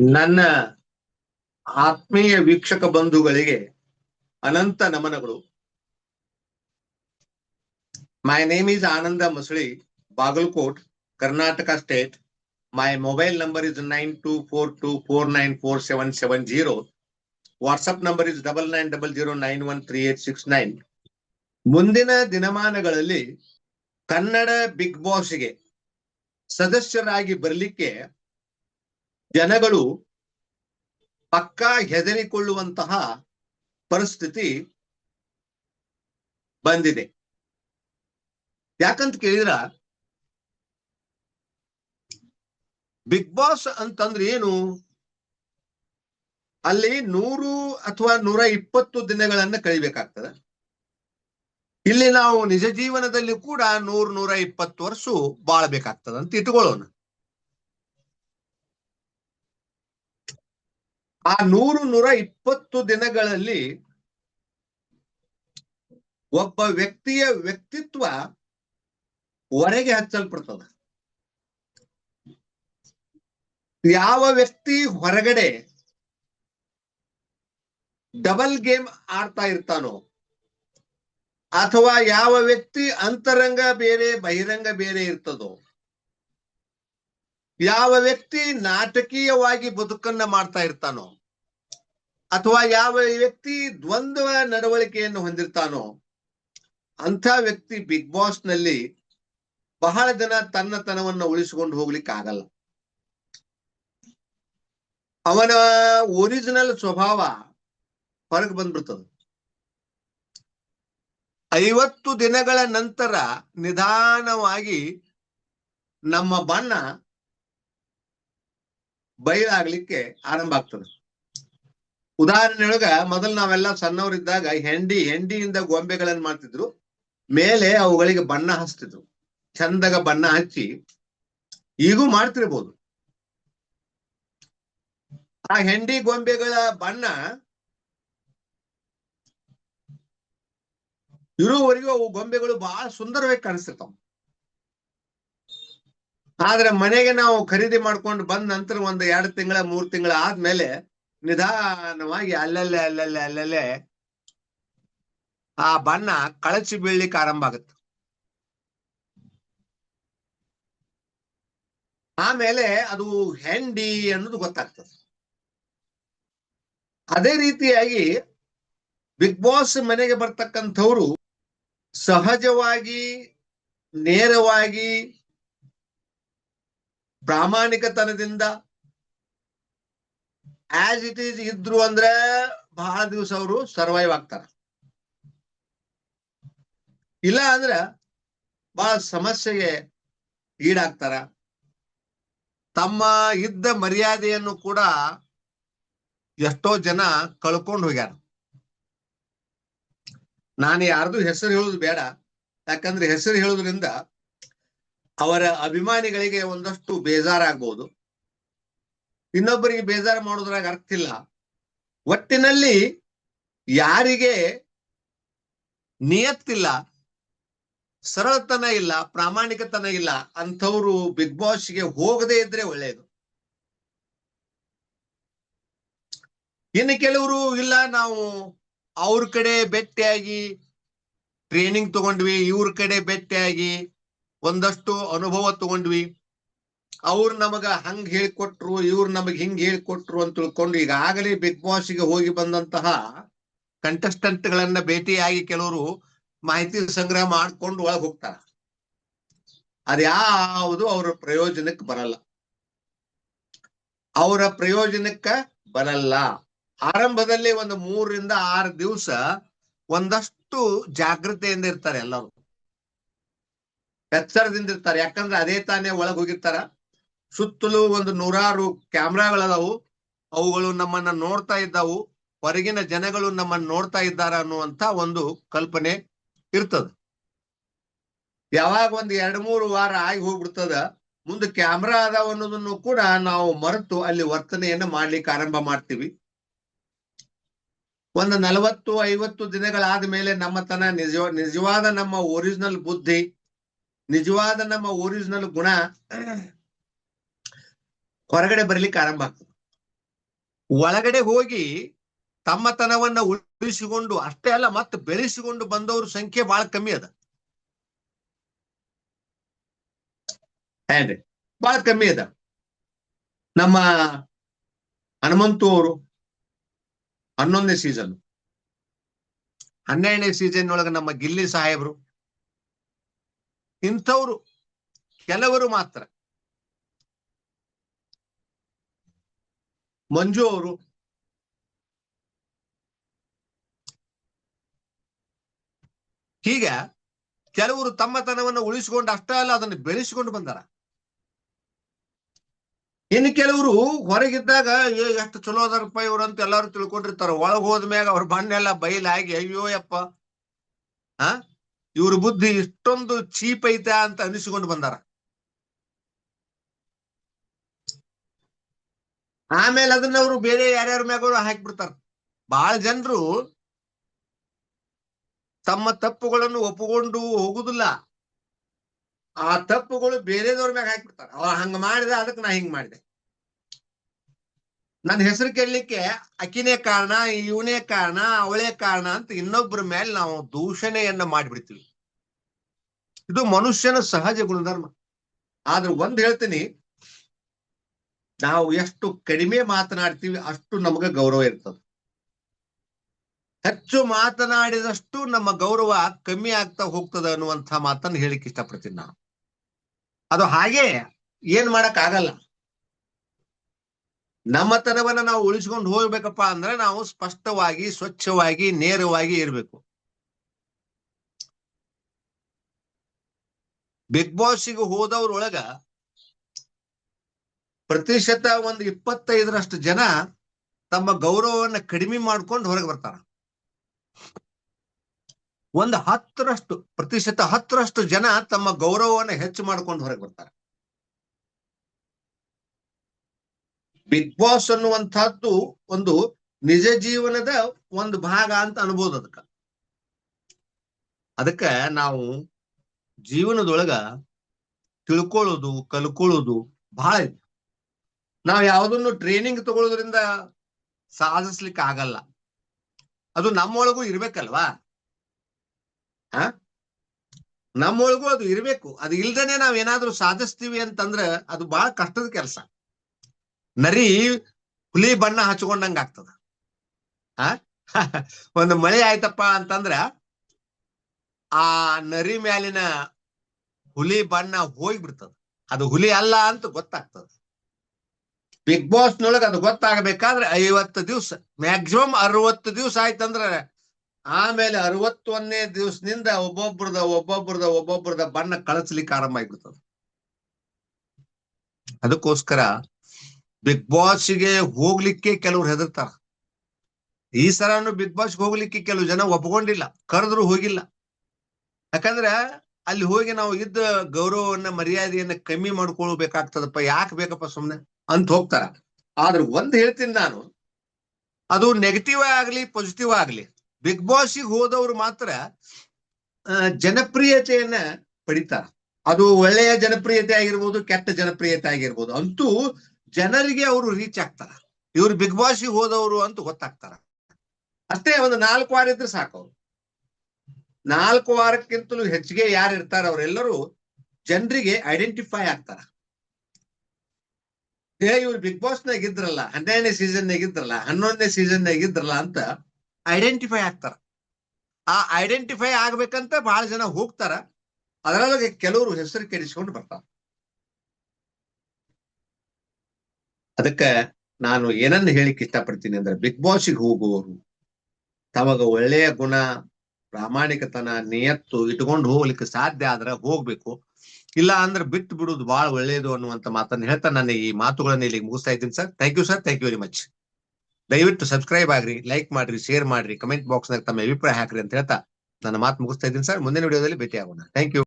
ನನ್ನ ಆತ್ಮೀಯ ವೀಕ್ಷಕ ಬಂಧುಗಳಿಗೆ ಅನಂತ ನಮನಗಳು. My name is Anand Musali Bagalkot Karnataka state my mobile number is nine two four two four nine four seven seven zero WhatsApp number is double nine double zero nine one three eight six nine ಮುಂದಿನ ದಿನಮಾನಗಳಲ್ಲಿ Kannada big ಬಾಸ್ಗೆ ಸದಸ್ಯರಾಗಿ ಬರಲಿಕ್ಕೆ ಜನಗಳು ಪಕ್ಕಾ ಹೆದರಿಕೊಳ್ಳುವಂತಹ ಪರಿಸ್ಥಿತಿ ಬಂದಿದೆ. ಯಾಕಂತ ಕೇಳಿದ್ರ? ಬಿಗ್ ಬಾಸ್ ಅಂತಂದ್ರೆ ಏನು? ಅಲ್ಲಿ ನೂರು ಅಥವಾ ನೂರ ಇಪ್ಪತ್ತು ದಿನಗಳನ್ನ ಕಳಿಬೇಕಾಗ್ತದ. ಇಲ್ಲಿ ನಾವು ನಿಜ ಜೀವನದಲ್ಲಿ ಕೂಡ ನೂರ್ ನೂರ ಇಪ್ಪತ್ತು ವರ್ಷ ಬಾಳ್ಬೇಕಾಗ್ತದ ಅಂತ ಇಟ್ಕೊಳ್ಳೋಣ. ಆ ನೂರು ನೂರ ಇಪ್ಪತ್ತು ದಿನಗಳಲ್ಲಿ ಒಬ್ಬ ವ್ಯಕ್ತಿಯ ವ್ಯಕ್ತಿತ್ವ ಹೊರಗೆ ಹಚ್ಚಲ್ಪಡ್ತದ. ಯಾವ ವ್ಯಕ್ತಿ ಹೊರಗಡೆ ಡಬಲ್ ಗೇಮ್ ಆಡ್ತಾ ಇರ್ತಾನೋ ಅಥವಾ ಯಾವ ವ್ಯಕ್ತಿ ಅಂತರಂಗ ಬೇರೆ ಬಹಿರಂಗ ಬೇರೆ ಇರ್ತದೋ ಯಾವ ವ್ಯಕ್ತಿ ನಾಟಕೀಯವಾಗಿ ಬದುಕನ್ನ ಮಾಡ್ತಾ ಇರ್ತಾನೋ, ಅಥವಾ ಯಾವ ವ್ಯಕ್ತಿ ದ್ವಂದ್ವ ನಡವಳಿಕೆಯನ್ನು ಹೊಂದಿರ್ತಾನೋ, ಅಂಥ ವ್ಯಕ್ತಿ ಬಿಗ್ ಬಾಸ್ನಲ್ಲಿ ಬಹಳ ದಿನ ತನ್ನತನವನ್ನು ಉಳಿಸಿಕೊಂಡು ಹೋಗ್ಲಿಕ್ಕೆ ಆಗಲ್ಲ ಅವನ ಒರಿಜಿನಲ್ ಸ್ವಭಾವ ಹೊರಗೆ ಬಂದ್ಬಿಡ್ತದ. ಐವತ್ತು ದಿನಗಳ ನಂತರ ನಿಧಾನವಾಗಿ ನಮ್ಮ ಬಣ್ಣ ಬಯಲಾಗ್ಲಿಕ್ಕೆ ಆರಂಭ ಆಗ್ತದೆ. ಉದಾಹರಣೆಯೊಳಗ ಮೊದಲು ನಾವೆಲ್ಲ ಸಣ್ಣವರಿದ್ದಾಗ ಹೆಂಡಿ, ಹೆಂಡಿಯಿಂದ ಗೊಂಬೆಗಳನ್ನ ಮಾಡ್ತಿದ್ರು. ಮೇಲೆ ಅವುಗಳಿಗೆ ಬಣ್ಣ ಹಚ್ತಿದ್ರು. ಚಂದಗ ಬಣ್ಣ ಹಚ್ಚಿ ಈಗೂ ಮಾಡ್ತಿರ್ಬೋದು. ಆ ಹೆಂಡಿ ಗೊಂಬೆಗಳ ಬಣ್ಣ ಇರುವವರೆಗೂ ಅವು ಗೊಂಬೆಗಳು ಬಹಳ ಸುಂದರವಾಗಿ ಕಾಣಿಸ್ತಿರ್ತಾವ. ಆದ್ರೆ ಮನೆಗೆ ನಾವು ಖರೀದಿ ಮಾಡ್ಕೊಂಡು ಬಂದ ನಂತರ ಒಂದು ಎರಡು ತಿಂಗಳ, ಮೂರ್ ತಿಂಗಳ ಆದ್ಮೇಲೆ ನಿಧಾನವಾಗಿ ಅಲ್ಲಲ್ಲೇ ಅಲ್ಲಲ್ಲೇ ಅಲ್ಲಲ್ಲೇ ಆ ಬಣ್ಣ ಕಳಚಿ ಬೀಳ್ಲಿಕ್ಕೆ ಆರಂಭ ಆಗುತ್ತೆ. ಆಮೇಲೆ ಅದು ಹೆಂಡಿ ಅನ್ನೋದು ಗೊತ್ತಾಗ್ತದೆ. ಅದೇ ರೀತಿಯಾಗಿ ಬಿಗ್ ಬಾಸ್ ಮನೆಗೆ ಬರ್ತಕ್ಕಂಥವ್ರು ಸಹಜವಾಗಿ, ನೇರವಾಗಿ ಪ್ರಾಮಾಣಿಕತನದಿಂದ ಆಸ್ ಇಟ್ ಈಸ್ ಇದ್ರು ಅಂದ್ರೆ ಬಹಳ ದಿವಸ ಅವರು ಸರ್ವೈವ್ ಆಗ್ತಾರ. ಇಲ್ಲ ಅಂದ್ರೆ ಬಹಳ ಸಮಸ್ಯೆಗೆ ಈಡಾಗ್ತಾರ. ತಮ್ಮ ಇದ್ದ ಮರ್ಯಾದೆಯನ್ನು ಕೂಡ ಎಷ್ಟೋ ಜನ ಕಳ್ಕೊಂಡು ಹೋಗ್ಯಾರ. ನಾನು ಯಾರ್ದು ಹೆಸರು ಹೇಳುದು ಬೇಡ. ಯಾಕಂದ್ರೆ ಹೆಸರು ಹೇಳುದ್ರಿಂದ ಅವರ ಅಭಿಮಾನಿಗಳಿಗೆ ಒಂದಷ್ಟು ಬೇಜಾರಾಗ್ಬೋದು. ಇನ್ನೊಬ್ಬರಿಗೆ ಬೇಜಾರು ಮಾಡೋದ್ರಾಗ ಅರ್ಥ ಇಲ್ಲ. ಒಟ್ಟಿನಲ್ಲಿ ಯಾರಿಗೆ ನಿಯತ್ತಿಲ್ಲ ಸರಳತನ ಇಲ್ಲ, ಪ್ರಾಮಾಣಿಕತನ ಇಲ್ಲ, ಅಂಥವ್ರು ಬಿಗ್ ಬಾಸ್ಗೆ ಹೋಗದೇ ಇದ್ರೆ ಒಳ್ಳೆಯದು ಇನ್ನು ಕೆಲವರು ಇಲ್ಲ, ನಾವು ಅವ್ರ ಕಡೆ ಭೇಟಿಯಾಗಿ ಟ್ರೈನಿಂಗ್ ತಗೊಂಡ್ವಿ, ಇವ್ರ ಕಡೆ ಭೇಟಿಯಾಗಿ ಒಂದಷ್ಟು ಅನುಭವ ತಗೊಂಡ್ವಿ. ಅವ್ರು ನಮಗ ಹಂಗ್ ಹೇಳ್ಕೊಟ್ರು, ಇವ್ರು ನಮಗ್ ಹಿಂಗ್ ಹೇಳ್ಕೊಟ್ರು ಅಂತ ತಿಳ್ಕೊಂಡು ಈಗಾಗಲೇ ಬಿಗ್ ಬಾಸ್ಗೆ ಹೋಗಿ ಬಂದಂತಹ ಕಂಟೆಸ್ಟೆಂಟ್ ಗಳನ್ನ ಭೇಟಿಯಾಗಿ ಕೆಲವರು ಮಾಹಿತಿ ಸಂಗ್ರಹ ಮಾಡ್ಕೊಂಡು ಒಳಗ್ ಹೋಗ್ತಾರ. ಅದ್ಯಾವುದು ಅವರ ಪ್ರಯೋಜನಕ್ಕೆ ಬರಲ್ಲ. ಅವರ ಪ್ರಯೋಜನಕ್ಕ ಬರಲ್ಲ. ಆರಂಭದಲ್ಲಿ ಒಂದು ಮೂರರಿಂದ ಆರು ದಿವಸ ಒಂದಷ್ಟು ಜಾಗೃತೆಯಿಂದ ಇರ್ತಾರೆ ಎಲ್ಲರೂ. ಎಚ್ಚರದಿಂದ ಇರ್ತಾರೆ. ಯಾಕಂದ್ರೆ ಅದೇ ತಾನೇ ಒಳಗ್ ಹೋಗಿರ್ತಾರ. ಸುತ್ತಲೂ ಒಂದು ನೂರಾರು ಕ್ಯಾಮ್ರಾಗಳದಾವು. ಅವುಗಳು ನಮ್ಮನ್ನ ನೋಡ್ತಾ ಇದ್ದಾವು. ಹೊರಗಿನ ಜನಗಳು ನಮ್ಮನ್ನ ನೋಡ್ತಾ ಇದ್ದಾರ ಅನ್ನುವಂತ ಒಂದು ಕಲ್ಪನೆ ಇರ್ತದ. ಯಾವಾಗ ಒಂದ್ ಎರಡ್ ಮೂರು ವಾರ ಆಗಿ ಹೋಗ್ಬಿಡ್ತದ, ಮುಂದೆ ಕ್ಯಾಮ್ರಾ ಅದಾವ ಅನ್ನೋದನ್ನು ಕೂಡ ನಾವು ಮರೆತು ಅಲ್ಲಿ ವರ್ತನೆಯನ್ನ ಮಾಡ್ಲಿಕ್ಕೆ ಆರಂಭ ಮಾಡ್ತೀವಿ. ಒಂದು ನಲವತ್ತು ಐವತ್ತು ದಿನಗಳಾದ ಮೇಲೆ ನಮ್ಮತನ ನಿಜ, ನಿಜವಾದ ನಮ್ಮ ಒರಿಜಿನಲ್ ಬುದ್ಧಿ ನಿಜವಾದ ನಮ್ಮ ಒರಿಜಿನಲ್ ಗುಣ ಹೊರಗಡೆ ಬರಲಿಕ್ಕೆ ಆರಂಭ ಆಗ್ತದೆ. ಒಳಗಡೆ ಹೋಗಿ ತಮ್ಮತನವನ್ನ ಉಳಿಸಿಕೊಂಡು, ಅಷ್ಟೇ ಅಲ್ಲ, ಮತ್ತೆ ಬೆಳೆಸಿಕೊಂಡು ಬಂದವ್ರ ಸಂಖ್ಯೆ ಬಹಳ ಕಮ್ಮಿ ಅದ. ಏನ್ರಿ? ಬಹಳ ಕಮ್ಮಿ ಅದ. ನಮ್ಮ ಹನುಮಂತು ಅವರು ಹನ್ನೊಂದನೇ ಸೀಸನ್ ಹನ್ನೆರಡನೇ ಸೀಸನ್ ಒಳಗ ನಮ್ಮ ಗಿಲ್ಲಿ ಸಾಹೇಬ್ರು ಇಂಥವ್ರು ಕೆಲವರು ಮಾತ್ರ. ಮಂಜು ಅವರು ಹೀಗ ಕೆಲವರು ತಮ್ಮತನವನ್ನು ಉಳಿಸಿಕೊಂಡು ಅಷ್ಟೇ ಅಲ್ಲ, ಅದನ್ನು ಬೆಳೆಸಿಕೊಂಡು ಬಂದಾರ. ಇನ್ನು ಕೆಲವರು ಹೊರಗಿದ್ದಾಗ, ಏ, ಎಷ್ಟು ಚಲೋ ಅದಾರಪ್ಪ ಇವ್ರು ಅಂತ ಎಲ್ಲಾರು ತಿಳ್ಕೊಂಡಿರ್ತಾರ. ಒಳಗ್ ಹೋದ್ಮ್ಯಾಗ ಅವ್ರ ಬಣ್ಣೆಲ್ಲ ಬಯಲಾಗಿ ಅಯ್ಯೋ ಯಪ್ಪ. ಆ? ಇವ್ರ ಬುದ್ಧಿ ಇಷ್ಟೊಂದು ಚೀಪ್ ಐತೆ ಅಂತ ಅನಿಸಿಕೊಂಡು ಬಂದಾರ. ಆಮೇಲೆ ಅದನ್ನ ಅವರು ಬೇರೆ ಯಾರ್ಯಾರ ಮ್ಯಾಗ ಹಾಕ್ಬಿಡ್ತಾರ ಬಹಳ ಜನರು ತಮ್ಮ ತಪ್ಪುಗಳನ್ನು ಒಪ್ಪಿಕೊಂಡು ಹೋಗುದಿಲ್ಲ. ಆ ತಪ್ಪುಗಳು ಬೇರೆದವ್ರ ಮ್ಯಾಗ ಹಾಕ್ಬಿಡ್ತಾರ ಅವ್ರ ಹಂಗ ಮಾಡಿದ ಅದಕ್ಕೆ ನಾ ಹಿಂಗ್ ಮಾಡಿದೆ. ನನ್ನ ಹೆಸರು ಕೇಳಲಿಕ್ಕೆ ಅಕಿನೇ ಕಾರಣ, ಇವನೇ ಕಾರಣ, ಅವಳೇ ಕಾರಣ ಅಂತ ಇನ್ನೊಬ್ಬರ ಮೇಲೆ ನಾವು ದೂಷಣೆಯನ್ನ ಮಾಡಿಬಿಡ್ತೀವಿ. ಇದು ಮನುಷ್ಯನ ಸಹಜ ಗುಣಧರ್ಮ. ಆದ್ರೆ ಒಂದ್ ಹೇಳ್ತೀನಿ, ನಾವು ಎಷ್ಟು ಕಡಿಮೆ ಮಾತನಾಡ್ತೀವಿ ಅಷ್ಟು ನಮಗೆ ಗೌರವ ಇರ್ತದೆ. ಹೆಚ್ಚು ಮಾತನಾಡಿದಷ್ಟು ನಮ್ಮ ಗೌರವ ಕಮ್ಮಿ ಆಗ್ತಾ ಹೋಗ್ತದ ಅನ್ನುವಂತ ಮಾತನ್ನ ಹೇಳಿಕ್ ಇಷ್ಟಪಡ್ತೀನಿ ನಾನು. ಅದು ಹಾಗೆ, ಏನ್ ಮಾಡಕ್ ಆಗಲ್ಲ ನಮ್ಮ ತನವನ್ನ ನಾವು ಉಳಿಸ್ಕೊಂಡು ಹೋಗ್ಬೇಕಪ್ಪ ಅಂದ್ರೆ ನಾವು ಸ್ಪಷ್ಟವಾಗಿ, ಸ್ವಚ್ಛವಾಗಿ, ನೇರವಾಗಿ ಇರ್ಬೇಕು. ಬಿಗ್ ಬಾಸ್ಗೆ ಹೋದವ್ರೊಳಗ ಪ್ರತಿಶತ ಒಂದು ಇಪ್ಪತ್ತೈದರಷ್ಟು ಜನ ತಮ್ಮ ಗೌರವವನ್ನ ಕಡಿಮೆ ಮಾಡ್ಕೊಂಡು ಹೊರಗೆ ಬರ್ತಾರ. ಒಂದು ಹತ್ತರಷ್ಟು, ಪ್ರತಿಶತ ಹತ್ತರಷ್ಟು ಜನ ತಮ್ಮ ಗೌರವವನ್ನ ಹೆಚ್ಚು ಮಾಡ್ಕೊಂಡು ಹೊರಗೆ ಬರ್ತಾರೆ. ಬಿಗ್ ಬಾಸ್ ಅನ್ನುವಂಥದ್ದು ಒಂದು ನಿಜ ಜೀವನದ ಒಂದು ಭಾಗ ಅಂತ ಅನ್ಬೋದು ಅದಕ್ಕ. ಅದಕ್ಕ ನಾವು ಜೀವನದೊಳಗ ತಿಳ್ಕೊಳ್ಳೋದು, ಕಲ್ಕೊಳ್ಳೋದು ಬಹಳ ಇದೆ. ನಾವು ಯಾವುದನ್ನು ಟ್ರೈನಿಂಗ್ ತಗೊಳ್ಳೋದ್ರಿಂದ ಸಾಧಿಸ್ಲಿಕ್ಕೆ ಆಗಲ್ಲ. ಅದು ನಮ್ಮೊಳಗೂ ಇರ್ಬೇಕಲ್ವಾ? ಹ? ನಮ್ಮೊಳಗೂ ಅದು ಇರ್ಬೇಕು. ಅದು ಇಲ್ದೇನೆ ನಾವ್ ಏನಾದ್ರೂ ಸಾಧಿಸ್ತೀವಿ ಅಂತಂದ್ರ ಅದು ಬಹಳ ಕಷ್ಟದ ಕೆಲಸ. ನರಿ ಹುಲಿ ಬಣ್ಣ ಹಚ್ಕೊಂಡಂಗ ಆಗ್ತದ. ಆ? ಒಂದು ಮಳೆ ಆಯ್ತಪ್ಪ ಅಂತಂದ್ರ ಆ ನರಿ ಮ್ಯಾಲಿನ ಹುಲಿ ಬಣ್ಣ ಹೋಗ್ಬಿಡ್ತದ. ಅದು ಹುಲಿ ಅಲ್ಲ ಅಂತ ಗೊತ್ತಾಗ್ತದ. ಬಿಗ್ ಬಾಸ್ ನೊಳಗ ಅದು ಗೊತ್ತಾಗಬೇಕಾದ್ರೆ ಐವತ್ತು ದಿವ್ಸ ಮ್ಯಾಕ್ಸಿಮಮ್ ಅರವತ್ತು ದಿವ್ಸ ಆಯ್ತಂದ್ರ ಆಮೇಲೆ ಅರವತ್ತೊಂದನೇ ದಿವಸದಿಂದ ಒಬ್ಬೊಬ್ರದ ಒಬ್ಬೊಬ್ರದ ಒಬ್ಬೊಬ್ರದ ಬಣ್ಣ ಕಳಿಸ್ಲಿಕ್ಕೆ ಆರಂಭ ಆಗ್ಬಿಡ್ತದ. ಅದಕ್ಕೋಸ್ಕರ ಬಿಗ್ ಬಾಸ್ಗೆ ಹೋಗ್ಲಿಕ್ಕೆ ಕೆಲವ್ರು ಹೆದರ್ತಾರ. ಈ ಸಲನು ಬಿಗ್ ಬಾಸ್ ಹೋಗ್ಲಿಕ್ಕೆ ಕೆಲವು ಜನ ಒಪ್ಕೊಂಡಿಲ್ಲ, ಕರೆದ್ರು ಹೋಗಿಲ್ಲ. ಯಾಕಂದ್ರೆ ಅಲ್ಲಿ ಹೋಗಿ ನಾವು ಇದ್ದ ಗೌರವವನ್ನ, ಮರ್ಯಾದೆಯನ್ನ ಕಮ್ಮಿ ಮಾಡ್ಕೊಳ್ಬೇಕಾಗ್ತದಪ್ಪ, ಯಾಕೆ ಬೇಕಪ್ಪ ಸುಮ್ನೆ ಅಂತ ಹೋಗ್ತಾರ. ಆದ್ರೆ ಒಂದ್ ಹೇಳ್ತೀನಿ ನಾನು, ಅದು ನೆಗೆಟಿವ್ ಆಗ್ಲಿ ಪಾಸಿಟಿವ್ ಆಗ್ಲಿ, ಬಿಗ್ ಬಾಸ್ಗೆ ಹೋದವ್ರು ಮಾತ್ರ ಜನಪ್ರಿಯತೆಯನ್ನ ಪಡಿತಾರ. ಅದು ಒಳ್ಳೆಯ ಜನಪ್ರಿಯತೆ ಆಗಿರ್ಬೋದು, ಕೆಟ್ಟ ಜನಪ್ರಿಯತೆ ಆಗಿರ್ಬೋದು. ಅಂತೂ ಜನರಿಗೆ ಅವರು ರೀಚ್ ಆಗ್ತಾರ. ಇವ್ರು ಬಿಗ್ ಬಾಸ್ ಹೋದವರು ಅಂತ ಗೊತ್ತಾಗ್ತಾರ. ಅಷ್ಟೇ ಒಂದು ನಾಲ್ಕು ವಾರ ಇದ್ರೆ ಸಾಕು ಅವ್ರು. ನಾಲ್ಕು ವಾರಕ್ಕಿಂತಲೂ ಹೆಚ್ಚಿಗೆ ಯಾರು ಇರ್ತಾರ ಅವರೆಲ್ಲರೂ ಜನರಿಗೆ ಐಡೆಂಟಿಫೈ ಆಗ್ತಾರ. ಏ, ಇವ್ರು ಬಿಗ್ ಬಾಸ್ ನಾಗ ಇದ್ರಲ್ಲ, ಹನ್ನೆರಡನೇ ಸೀಸನ್ ನಾಗ ಇದ್ರಲ್ಲ, ಹನ್ನೊಂದನೇ ಸೀಸನ್ ನಾಗ ಇದ್ರಲ್ಲ ಅಂತ ಐಡೆಂಟಿಫೈ ಆಗ್ತಾರ. ಆ ಐಡೆಂಟಿಫೈ ಆಗ್ಬೇಕಂತ ಬಹಳ ಜನ ಹೋಗ್ತಾರ. ಅದರೊಳಗೆ ಕೆಲವರು ಹೆಸರು ಕೆಡಿಸ್ಕೊಂಡು ಬರ್ತಾರ. ಅದಕ್ಕ ನಾನು ಏನನ್ನ ಹೇಳಿಕ್ ಇಷ್ಟಪಡ್ತೀನಿ ಅಂದ್ರೆ ಬಿಗ್ ಬಾಸ್ಗೆ ಹೋಗುವವರು ತಮಗ ಒಳ್ಳೆಯ ಗುಣ, ಪ್ರಾಮಾಣಿಕತನ, ನಿಯತ್ತು ಇಟ್ಕೊಂಡು ಹೋಗ್ಲಿಕ್ಕೆ ಸಾಧ್ಯ ಆದ್ರೆ ಹೋಗ್ಬೇಕು. ಇಲ್ಲ ಅಂದ್ರೆ ಬಿಟ್ಟು ಬಿಡುದು ಬಹಳ ಒಳ್ಳೆಯದು ಅನ್ನುವಂತ ಮಾತನ್ನ ಹೇಳ್ತಾ ನಾನು ಈ ಮಾತುಗಳನ್ನ ಇಲ್ಲಿ ಮುಗಿಸ್ತಾ ಇದ್ದೀನಿ sir. Thank you sir thank you very much ದಯವಿಟ್ಟು ಸಬ್ಸ್ಕ್ರೈಬ್ ಆಗ್ರಿ ಲೈಕ್ ಮಾಡ್ರಿ ಶೇರ್ ಮಾಡ್ರಿ ಕಮೆಂಟ್ ಬಾಕ್ಸ್ ನಾಗ ತಮ್ಮ ಅಭಿಪ್ರಾಯ ಹಾಕ್ರಿ ಅಂತ ಹೇಳ್ತಾ ನನ್ನ ಮಾತು ಮುಗಿಸ್ತಾ ಇದ್ದೀನಿ ಸರ್. ಮುಂದಿನ ವಿಡಿಯೋದಲ್ಲಿ ಭೇಟಿ ಆಗೋಣ ಥ್ಯಾಂಕ್ ಯು